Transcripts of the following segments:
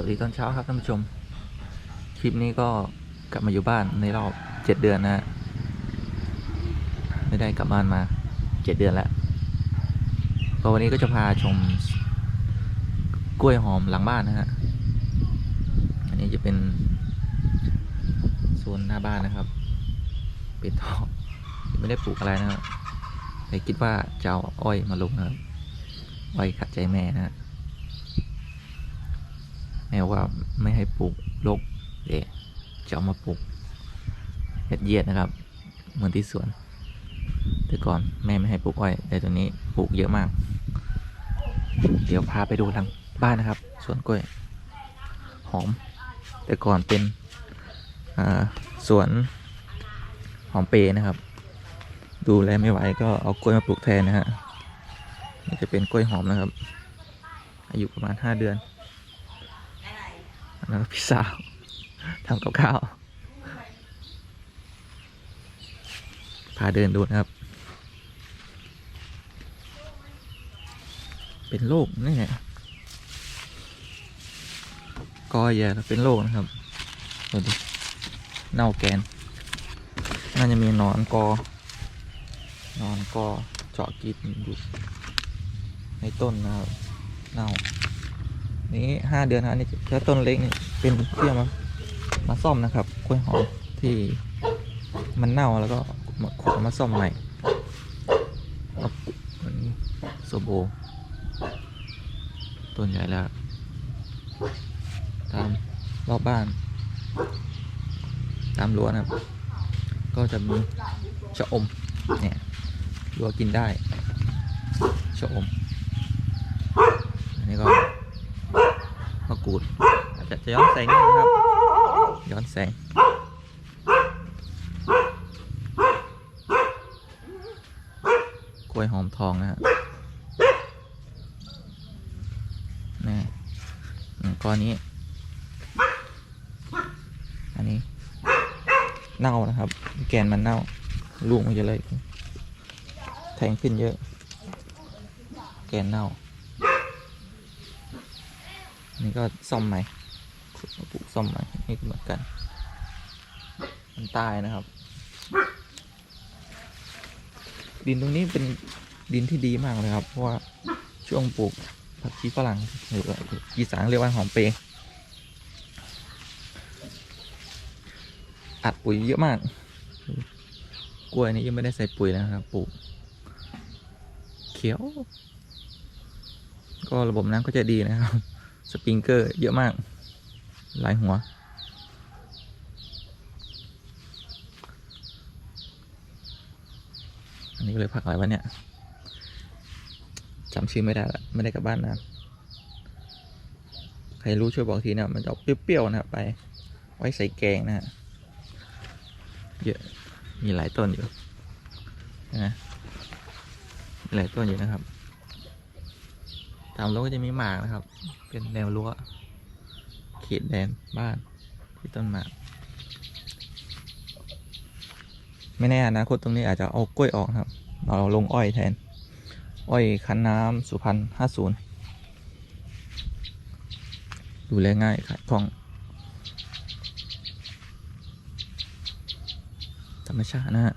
วัสดีตอนเช้าครับท่านผู้ชม คลิปนี้ก็กลับมาอยู่บ้านในรอบเจ็ดเดือนนะฮะไม่ได้กลับบ้านมาเจ็ดเดือนแล้วก็วันนี้ก็จะพาชมกล้วยหอมหลังบ้านนะฮะ อันนี้จะเป็นโซนหน้าบ้านนะครับ เป็นท่อไม่ได้ปลูกอะไรนะครับแต่คิดว่าจะเอาอ้อยมาลงนะครับอ้อยขัดใจแม่นะฮะ แม่ว่าไม่ให้ปลูกรกเดี๋ยวจะเอามาปลูกเห็ดเยียดนะครับ เหมือนที่สวน แต่ก่อนแม่ไม่ให้ปลูกอ้อย แต่ตัวนี้ปลูกเยอะมาก เดี๋ยวพาไปดูทางบ้านนะครับ สวนกล้วย หอม แต่ก่อนเป็นสวนหอมเปรย์นะครับ ดูแลไม่ไหวก็เอากล้วยมาปลูกแทนนะฮะนี่จะเป็นกล้วยหอมนะครับ อายุประมาณห้าเดือน อันนั้นก็พี่สาวทำกับข้าว พาเดินดูนะครับ เป็นโรคนี่ไงกอแย่แล้วเป็นโรคนะครับดูดิเน่าแกน น่าจะมีนอนกอนอนกอเจาะกินอยู่ในต้นนะครับเน่า นี้ห้าเดือนนะอันนี้แค่ต้นเล็กนี่เป็นเที่ยวมามาซ่อมนะครับกล้วยหอมที่มันเน่าแล้วก็มาขุดเอมาซ่อมใหม่โซโบต้นใหญ่แล้วตามรอบบ้าน ตามรั้วนะครับ ก็จะมีชะอมเนี่ยรั้วกินได้ชะอมอันนี้ก็ูดอาจจะย้อนแสงนิดนึงครับ ย้อนแสงกล้วยหอมทองนะฮะนี่ก้อนนี้ อันนี้ เน่านะครับ แกนมันเน่า ลูกมันจะเลย แทงขึ้นเยอะ แกนเน่า นี่ก็ซ่อมใหม่ปลูกซ่อมใหม่นี่ก็เหมือนกัน มันตายนะครับ ดินตรงนี้เป็นดินที่ดีมากเลยครับ เพราะว่าช่วงปลูกผักชีฝรั่งหรือว่าอีสานเรียกว่าหอมเปรย์อัดปุ๋ยเยอะมาก กล้วยนี้ยังไม่ได้ใส่ปุ๋ยนะครับปลูกเขียว ก็ระบบน้ำก็จะดีนะครับ สปริงเกอร์เยอะมาก หลายหัว อันนี้ก็เลยพักหลายวันเนี่ยจำชื่อไม่ได้ละไม่ได้กลับบ้านนะใครรู้ช่วยบอกทีนะมันจะออกเปรี้ยวๆนะไป ไว้ใส่แกงนะฮะเยอะมีหลายต้นอยู่นะหลายต้นอยู่นะครับ ตามรั้วก็จะมีหมากนะครับ เป็นแนวรั้วเขตแดนบ้านที่ต้นหมาก ไม่แน่นาคตตรงนี้อาจจะเอากล้วยออกครับ เราลงอ้อยแทน อ้อยคันน้ำสุพรรณห้าศูนย์ดูแลง่ายขายคล่อง ธรรมชาตินะฮะ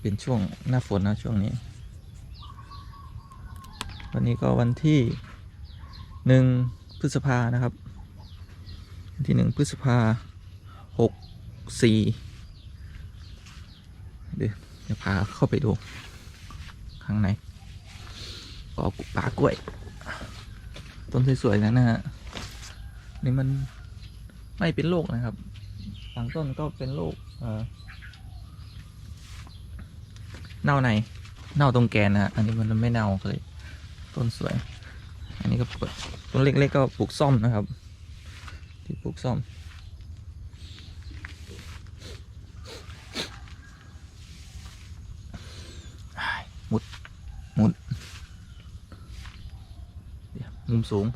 เป็นช่วงหน้าฝนนะช่วงนี้ วันนี้ก็วันที่หนึ่งพฤษภานะครับ วันที่หนึ่งพฤษภาหกสี่เดี๋ยวจะพาเข้าไปดูข้างในก็ป่ากล้วย ต้นสวยๆนะนะฮะนี่มันไม่เป็นโรคนะครับบางต้นก็เป็นโรคเน่าในเน่าตรงแกนนะฮะอันนี้มันไม่เน่าเลย ต้นสวย อันนี้ก็ปลูกต้นเล็กๆก็ปลูกซ่อมนะครับ ที่ปลูกซ่อม มุด มุด มุมสูง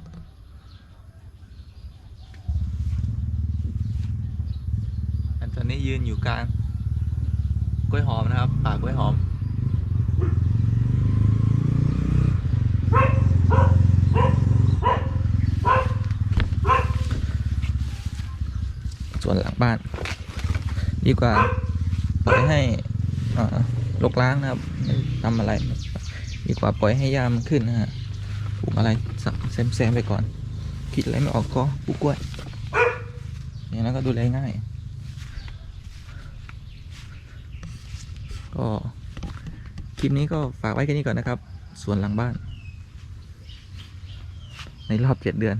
อันตอนนี้ยืนอยู่กลางกล้วยหอมนะครับ ป่ากล้วยหอม สวนหลังบ้าน ดีกว่าปล่อยให้ลกล้างนะครับไม่ทำอะไร ดีกว่าปล่อยให้ยามันขึ้นนะฮะปลูกอะไรสักแซมๆไปก่อน คิดอะไรไม่ออกก็ปลูกกล้วยอย่างนั้นก็ดูแลง่าย ก็คลิปนี้ก็ฝากไว้แค่นี้ก่อนนะครับส่วนหลังบ้าน ในรอบเจ็ดเดือน